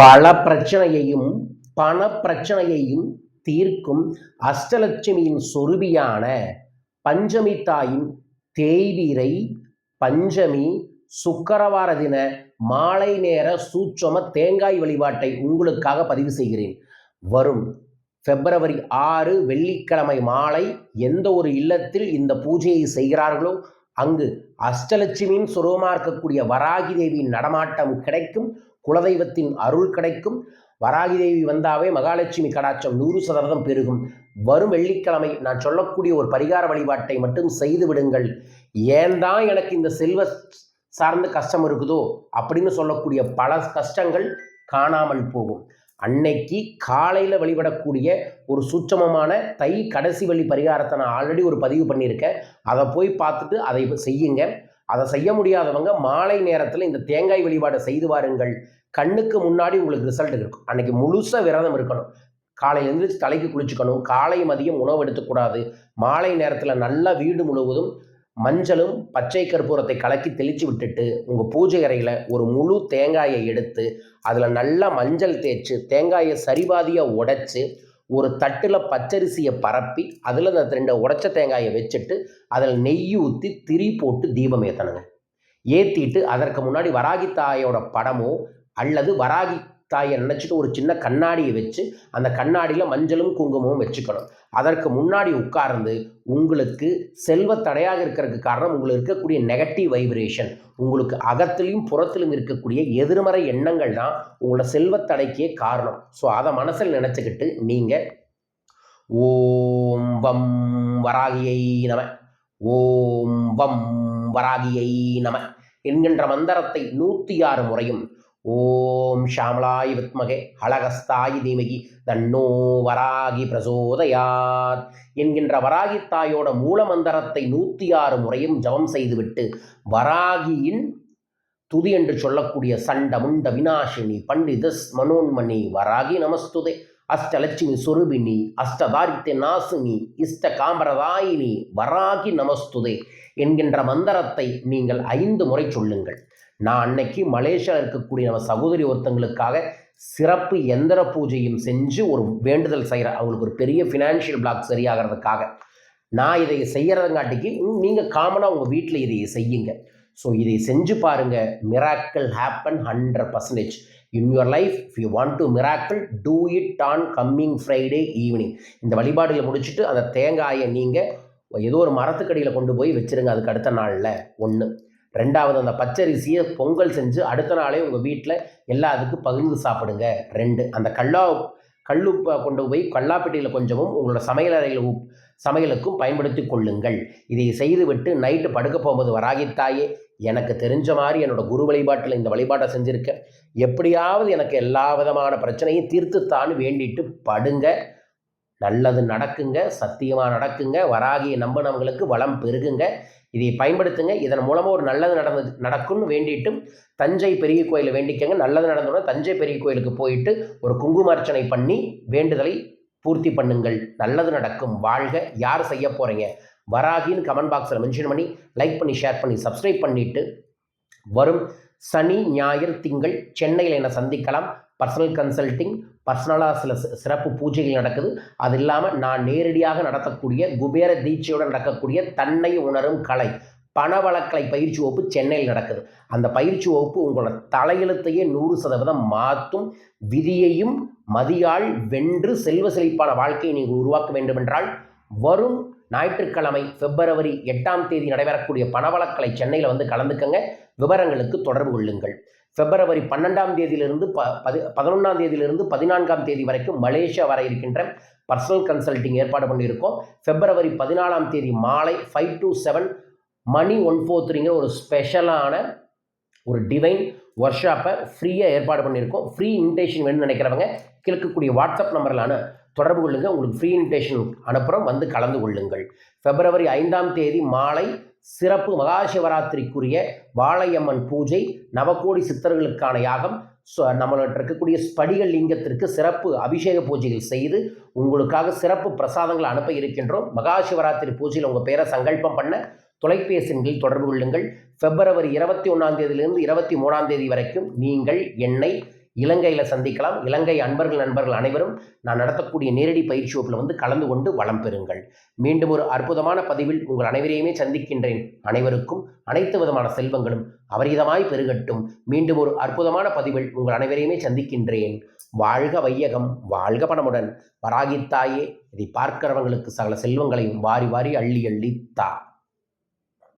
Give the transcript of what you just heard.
பல பிரச்சனையையும் பண பிரச்சனையையும் தீர்க்கும் அஷ்டலட்சுமியின் சொருபியான பஞ்சமி தாயின் தேய்வீரை பஞ்சமி சுக்கரவார தின மாலை நேர சூட்சம தேங்காய் வழிபாட்டை உங்களுக்காக பதிவு செய்கிறேன். வரும் பிப்ரவரி ஆறு வெள்ளிக்கிழமை மாலை எந்த ஒரு இல்லத்தில் இந்த பூஜையை செய்கிறார்களோ அங்கு அஷ்டலட்சுமியின் சுரூபமாக இருக்கக்கூடிய வராகி தேவியின் நடமாட்டம் கிடைக்கும். குலதெய்வத்தின் அருள் கிடைக்கும். வராகி தேவி வந்தாவே மகாலட்சுமி கடாட்சம் நூறு சதவீதம் பெருகும். வரும் வெள்ளிக்கிழமை நான் சொல்லக்கூடிய ஒரு பரிகார வழிபாட்டை மட்டும் செய்து விடுங்கள். ஏன் தான் எனக்கு இந்த செல்வ சார்ந்த கஷ்டம் இருக்குதோ அப்படின்னு சொல்லக்கூடிய பல கஷ்டங்கள் காணாமல் போகும். அன்னைக்கு காலையில் வழிபடக்கூடிய ஒரு சுற்றமமான தை கடைசி வழி பரிகாரத்தை நான் ஆல்ரெடி ஒரு பதிவு பண்ணியிருக்கேன். அதை போய் பார்த்துட்டு அதை செய்யுங்க. அதை செய்ய முடியாதவங்க மாலை நேரத்தில் இந்த தேங்காய் வழிபாடை செய்து வாருங்கள். கண்ணுக்கு முன்னாடி உங்களுக்கு ரிசல்ட் இருக்கும். அன்னைக்கு முழுசாக விரதம் இருக்கணும். காலையில் எழுந்திரிச்சு தலைக்கு குளிச்சுக்கணும். காலை மதியம் உணவு எடுத்துக்கூடாது. மாலை நேரத்தில் நல்லா வீடு முழுவதும் மஞ்சளும் பச்சை கற்பூரத்தை கலக்கி தெளித்து விட்டுட்டு உங்கள் பூஜை அறையில் ஒரு முழு தேங்காயை எடுத்து அதில் நல்லா மஞ்சள் தேய்ச்சி தேங்காயை சரிபாதியாக உடைச்சி ஒரு தட்டில் பச்சரிசியை பரப்பி அதில் அந்த ரெண்டு உடைச்ச தேங்காயை வச்சுட்டு அதில் நெய் ஊற்றி திரி போட்டு தீபம் ஏற்றணுங்க ஏற்றிட்டு அதற்கு முன்னாடி வராகி தாயோட படமோ அல்லது வராகி தாயை நினச்சிட்டு ஒரு சின்ன கண்ணாடியை வச்சு அந்த கண்ணாடியில் மஞ்சளும் குங்குமமும் வச்சுக்கணும். அதற்கு முன்னாடி உட்கார்ந்து உங்களுக்கு செல்வ தடையாக இருக்கிறதுக்கு காரணம் உங்களுக்கு இருக்கக்கூடிய நெகட்டிவ் வைப்ரேஷன் உங்களுக்கு அகத்திலையும் புறத்திலும் இருக்கக்கூடிய எதிர்மறை எண்ணங்கள் தான் உங்களோட செல்வ தடைக்கே காரணம். ஸோ அதை மனசில் நினச்சிக்கிட்டு நீங்கள் ஓம் வம் வராகியை நம ஓம் வம் வராகியை நம என்கின்ற மந்திரத்தை நூற்றி ஆறு முறையும் ஓம் ஷாமலாய் வித்மகே ஹலகஸ்தாய் தீமகி தன்னோ வராகி பிரசோதயாத் என்கின்ற வராகி தாயோட மூல மந்திரத்தை நூற்றி ஆறு முறையும் ஜபம் செய்துவிட்டு வராகியின் துதி என்று சொல்லக்கூடிய சண்ட முண்ட வினாசினி பண்டிதஸ் மனோன்மணி வராகி நமஸ்துதே. அஷ்டலட்சுமி சொருபினி அஷ்டதாரித்ய நாசினி இஷ்ட காமரதாயினி வராகி நமஸ்துதே என்கின்ற மந்திரத்தை நீங்கள் ஐந்து முறை சொல்லுங்கள். நான் அன்னைக்கு மலேசியாவில் இருக்கக்கூடிய நம்ம சகோதரி ஒருத்தங்களுக்காக சிறப்பு எந்திர பூஜையும் செஞ்சு ஒரு வேண்டுதல் செய்கிற அவங்களுக்கு ஒரு பெரிய ஃபினான்ஷியல் பிளாக் சரியாகிறதுக்காக. நான் இதை செய்கிறதுங்காட்டிக்கு நீங்கள் காமனாக உங்கள் வீட்டில் இதை செய்யுங்க. ஸோ இதை செஞ்சு பாருங்கள் miracle happen hundred percentage in your life if you want to miracle do it on coming Friday evening இந்த வழிபாடுகளை முடிச்சுட்டு அந்த தேங்காயை நீங்கள் ஏதோ ஒரு மரத்துக்கடியில் கொண்டு போய் வச்சுருங்க அதுக்கு அடுத்த நாளில். ஒன்று ரெண்டாவது அந்த பச்சரிசியை பொங்கல் செஞ்சு அடுத்த நாளே உங்கள் வீட்டில் எல்லாத்துக்கும் பகிர்ந்து சாப்பிடுங்க. ரெண்டு அந்த கல்லா கல்லுப்பை கொண்டு போய் கல்லாப்பெட்டியில் கொஞ்சமும் உங்களோட சமையல் அறையில் உப் சமையலுக்கும் பயன்படுத்தி கொள்ளுங்கள். இதை செய்துவிட்டு நைட்டு படுக்க போகும்போது வராகித்தாயே எனக்கு தெரிஞ்ச மாதிரி என்னோடய குரு வழிபாட்டில் இந்த வழிபாட்டை செஞ்சுருக்கேன். எப்படியாவது எனக்கு எல்லா விதமான பிரச்சனையும் தீர்த்துத்தான்னு வேண்டிட்டு படுங்க. நல்லது நடக்குங்க சத்தியமாக நடக்குங்க வராகியை நம்பினவங்களுக்கு வளம் பெருகுங்க. இதை பயன்படுத்துங்க. இதன் மூலமாக ஒரு நல்லது நடந்து நடக்கும்னு வேண்டிட்டும் தஞ்சை பெரிய கோயிலை வேண்டிக்கங்க. நல்லது நடந்தோன்னா தஞ்சை பெரிய கோயிலுக்கு போயிட்டு ஒரு குங்குமார்ச்சனை பண்ணி வேண்டுதலை பூர்த்தி பண்ணுங்கள். நல்லது நடக்கும். வாழ்க. யார் செய்ய போகிறீங்க வராகின்னு கமெண்ட் பாக்ஸில் மென்ஷன் பண்ணி லைக் பண்ணி ஷேர் பண்ணி சப்ஸ்கிரைப் பண்ணிவிட்டு வரும். சனி ஞாயிறு திங்கள் சென்னையில் என்னை சந்திக்கலாம். பர்சனல் கன்சல்ட்டிங் பர்சனலாக சில சிறப்பு பூஜைகள் நடக்குது. அது இல்லாமல் நான் நேரடியாக நடத்தக்கூடிய குபேர தீட்சையுடன் நடக்கக்கூடிய தன்னை உணரும் கலை பணவளக்கலை பயிற்சி வகுப்பு சென்னையில் நடக்குது. அந்த பயிற்சி வகுப்பு உங்களோட தலையெழுத்தையே நூறு சதவீதம் மாற்றும் விதியையும் மதியால் வென்று செல்வ செழிப்பான வாழ்க்கையை நீங்கள் உருவாக்க வேண்டுமென்றால் வரும் ஞாயிற்றுக்கிழமை பிப்ரவரி எட்டாம் தேதி நடைபெறக்கூடிய பணவளக்கலை சென்னையில் வந்து கலந்துக்கங்க. விவரங்களுக்கு தொடர்பு கொள்ளுங்கள். பிப்ரவரி பன்னெண்டாம் தேதியிலிருந்து ப பதி பதினொன்றாம் தேதியிலிருந்து பதினான்காம் தேதி வரைக்கும் மலேசியா வர இருக்கின்ற பர்சனல் கன்சல்ட்டிங் ஏற்பாடு பண்ணியிருக்கோம். பிப்ரவரி பதினாலாம் தேதி மாலை ஃபைவ் டு செவன் மணி ஒன் ஃபோர் த்ரீங்கிற ஒரு ஸ்பெஷலான ஒரு டிவைன் ஒர்க் ஷாப்பை ஃப்ரீயாக ஏற்பாடு பண்ணியிருக்கோம். ஃப்ரீ இன்விடேஷன் வேணும்னு நினைக்கிறவங்க கிழக்கக்கூடிய வாட்ஸ்அப் நம்பரிலான தொடர்பு கொள்ளுங்கள் உங்களுக்கு ஃப்ரீ இன்விடேஷன் அனுப்புகிறோம் வந்து கலந்து கொள்ளுங்கள். பிப்ரவரி ஐந்தாம் தேதி மாலை சிறப்பு மகாசிவராத்திரிக்குரிய வாழையம்மன் பூஜை நவகோடி சித்தர்களுக்கான யாகம். சு- இருக்கக்கூடிய ஸ்படிக லிங்கத்திற்கு சிறப்பு அபிஷேக பூஜைகள் செய்து உங்களுக்காக சிறப்பு பிரசாதங்கள் அனுப்ப இருக்கின்றோம். மகாசிவராத்திரி பூஜையில் உங்கள் பேரை சங்கல்பம் பண்ண தொலைபேசிகளில் தொடர்பு கொள்ளுங்கள். பிப்ரவரி இருபத்தி ஒன்றாம் தேதியிலிருந்து இருபத்தி மூணாம் தேதி வரைக்கும் நீங்கள் என்னை இலங்கையில் சந்திக்கலாம். இலங்கை அன்பர்கள் நண்பர்கள் அனைவரும் நான் நடத்தக்கூடிய நேரடி பயிற்சி வகுப்பில் வந்து கலந்து கொண்டு வளம் பெறுங்கள். மீண்டும் ஒரு அற்புதமான பதிவில் உங்கள் அனைவரையுமே சந்திக்கின்றேன். அனைவருக்கும் அனைத்து விதமான செல்வங்களும் அபரிதமாய் பெருகட்டும். மீண்டும் ஒரு அற்புதமான பதிவில் உங்கள் அனைவரையுமே சந்திக்கின்றேன். வாழ்க வையகம் வாழ்க பணமுடன். வராகித்தாயே இதை பார்க்கிறவங்களுக்கு சகல செல்வங்களையும் வாரி வாரி அள்ளி அள்ளி தா.